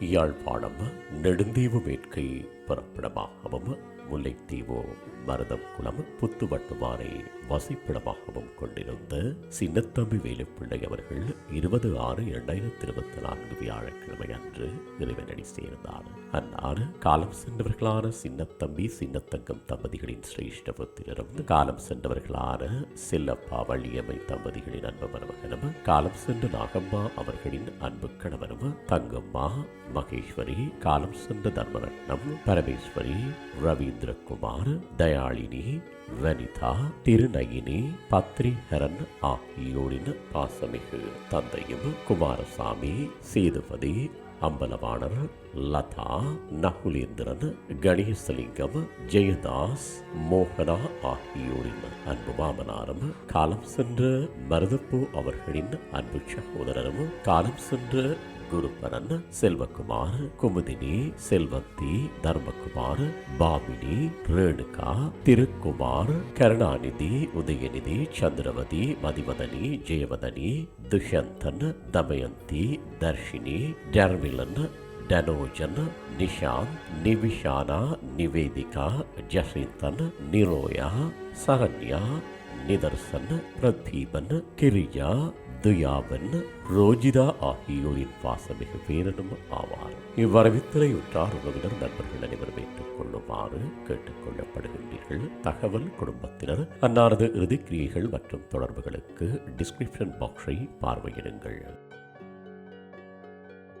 யாழ்ப்பாணம் நெடுந்தீவு மேற்கை புறப்படமாகவும் முல்லைத்தீவு மருதம் குளம் புத்துவட்டுமானை வசிப்பிடமாகவும் கொண்டிருந்த சின்னத்தம்பி வேலுப்பிள்ளை அவர்கள் இருபது ஆறு இரண்டாயிரத்தி இருபத்தி நான்கு வியாழக்கிழமை அன்று இறைவனடி சேர்ந்தார். அன்னார் காலம் சென்றவர்களான சின்னத்தம்பி சின்னத்தங்கம் தம்பதிகளின் சிரேஷ்ட புத்திரரும் காலம் சென்றவர்களான செல்லப்பா வள்ளியம்மை தம்பதிகளின் அன்பு மருமகனும் காலம் சென்ற நாகம்மா அவர்களின் அன்பு கணவனும் தங்கம்மா மகேஸ்வரி காலம் சென்ற தர்மரத்னம் பரமேஸ்வரி ரவீந்திரகுமார் தயாளினி வனிதா திருநயினி பத்ரிஹரன் ஆகியோரின் பாசமிகு தந்தையும் குமாரசாமி சேதுபதி அம்பலவாணர் லதா நகுலேந்திரன் கணேசலிங்கம் ஜெயதாஸ் மோகனா ஆகியோரின் அன்பு மாமனாரும் காலம் சென்ற மருதப்பு அவர்களின் அன்பு சகோதரரும் காலம் சென்ற குருபரன் செல்வகுமார் குமுதினி செல்வந்தி தர்மகுமார் பாமினி ரேணுகா திருக்குமார் கருணாநிதி உதயநிதி சந்திரவதி மதிவதனி ஜெயவதனி துஷந்தன் தமயந்தி தர்ஷினி டர்மிலன் டனோஜன் நிஷாந்த் நிவிஷானா நிவேதிகா ஜசிந்தன் நிரோயா சரண்யா நிதர்சன் பிரதீபன் கிரியா துயாவன் ரோஜிதா ஆகியோரின் பாசமிகு பேரனும் ஆவார். இவ்வரவித்தலை உற்றார் உறவினர் நண்பர்கள் அனைவரும் ஏற்றுக் கொள்ளுமாறு தகவல் குடும்பத்தினர் அன்னாரது இறுதிக்கிரியைகள் மற்றும் தொடர்புகளுக்கு டிஸ்கிரிப்ஷன் பாக்ஸை பார்வையிடுங்கள்.